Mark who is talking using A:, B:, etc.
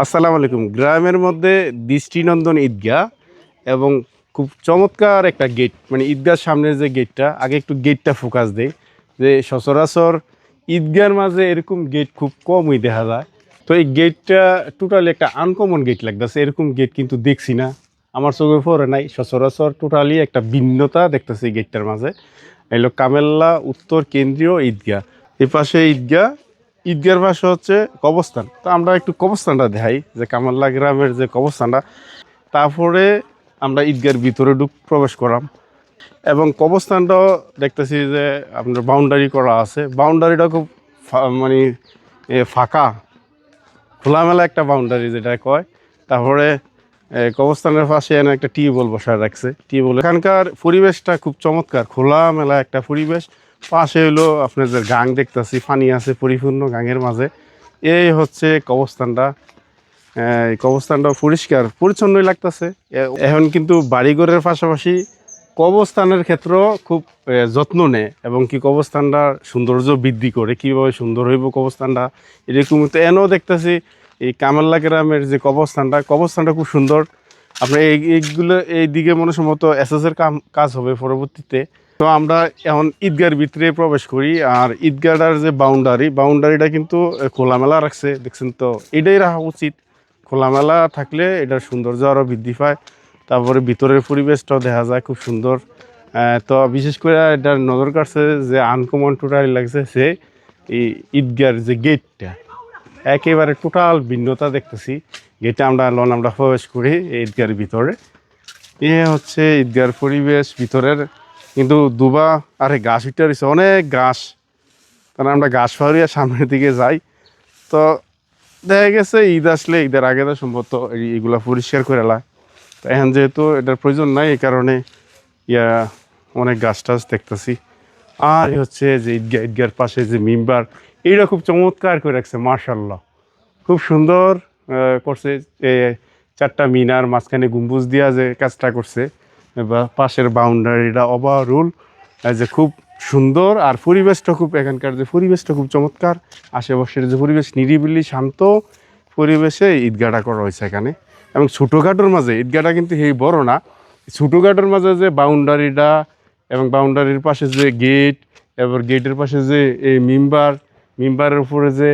A: আসসালামু আলাইকুম। গ্রামের মধ্যে দৃষ্টিনন্দন ঈদগাহ এবং খুব চমৎকার একটা গেট মানে ঈদগার সামনের যে গেটটা আগে একটু গেটটা ফোকাস দেয় যে সচরাচর ঈদগার মাঝে এরকম গেট খুব কমই দেখা যায়। তো এই গেটটা টোটালি একটা আনকমন গেট লাগতেছে, এরকম গেট কিন্তু দেখছি না। আমার চোখে পড়ে নাই, সচরাচর টোটালি একটা ভিন্নতা দেখতেছি গেটটার মাঝে। এলো কামেল্লা উত্তর কেন্দ্রীয় ঈদগাহ। এই পাশে ঈদগাহ ঈদগার পাশে হচ্ছে কবস্থান তো আমরা একটু কবস্থানটা দেখাই যে কামাল্লা গ্রামের যে কবস্থানটা তারপরে আমরা ঈদগার ভিতরে ঢুক প্রবেশ করাম এবং কবস্থানটাও দেখতেছি যে আপনার বাউন্ডারি করা আছে। বাউন্ডারিটা খুব মানে ফাঁকা খোলামেলা একটা বাউন্ডারি যেটা কয়। তারপরে এ, কবরস্থানের পাশে এনে একটা টিউবওয়েল বসায় রাখছে। টিউবওয়েল এখানকার পরিবেশটা খুব চমৎকার খোলামেলা একটা পরিবেশ। পাশে হলো আপনার যে গাং দেখতেছি পানি আছে পরিপূর্ণ গাঙের মাঝে। এই হচ্ছে কবরস্থানটা। আহ, এই কবরস্থানটা পরিষ্কার পরিচ্ছন্নই লাগতেছে। এখন কিন্তু বাড়িঘরের পাশাপাশি কবরস্থানের ক্ষেত্রেও খুব যত্ন নেয় এবং কি কবরস্থানটা সৌন্দর্য বৃদ্ধি করে কীভাবে সুন্দর হইব কবরস্থানটা। এরকম তো এনেও দেখতেছি এই কামাল্লা গ্রামের যে কবরস্থানটা কবরস্থানটা খুব সুন্দর। আপনার এই এইগুলো এই দিকে মনে সম্ভবত এসএসের কাম কাজ হবে পরবর্তীতে। তো আমরা এখন ঈদগার ভিতরে প্রবেশ করি, আর ঈদগাটার যে বাউন্ডারি বাউন্ডারিটা কিন্তু খোলামেলা রাখছে। দেখছেন তো, এটাই রাখা উচিত। খোলামেলা থাকলে এটার সৌন্দর্য আরও বৃদ্ধি পায়। তারপরে ভিতরের পরিবেশটাও দেখা যায় খুব সুন্দর। তো বিশেষ করে এটার নজর কাটছে যে আনকমন টোটালি লাগছে সে ঈদগার যে গেটটা একেবারে টোটাল ভিন্নতা দেখতেছি। গেটে আমরা লন আমরা প্রবেশ করি ঈদগার ভিতরে। এ হচ্ছে ঈদগার পরিবেশ, ভিতরের কিন্তু দুবা, আরে গাছ উঠতে রয়েছে, অনেক ঘাস। কারণ আমরা ঘাস ফাড়িয়ে সামনের দিকে যাই। তো দেখা গেছে, ঈদ আসলে, ঈদের আগে তো সম্ভবত এই- এগুলা পরিষ্কার করে এলা তো এখন যেহেতু এটার প্রয়োজন নাই, এই কারণে ইয়া, অনেক গাছ টাছ দেখতেছি। আর হচ্ছে যে ঈদগা, ঈদগার পাশে যে মিম্বার, এইটা খুব চমৎকার করে রাখছে মার্শাল্লাহ খুব সুন্দর করছে চারটা মিনার মাঝখানে গম্বুজ দিয়া যে কাজটা করছে। বা পাশের বাউন্ডারিটা ওভারঅল যে খুব সুন্দর আর পরিবেশটা খুব এখানকার যে পরিবেশটা খুব চমৎকার। আশেপাশের যে পরিবেশ নিরিবিলি, শান্ত পরিবেশে ঈদগাহটা করা হয়েছে এখানে। এবং ছোটোখাটোর মাঝে, ঈদগাহটা কিন্তু এই বড় না, ছোটোখাটোর মাঝে যে বাউন্ডারিটা এবং বাউন্ডারির পাশে যে গেট এবার গেটের পাশে যে এই মিম্বার, মিম্বারের উপরে যে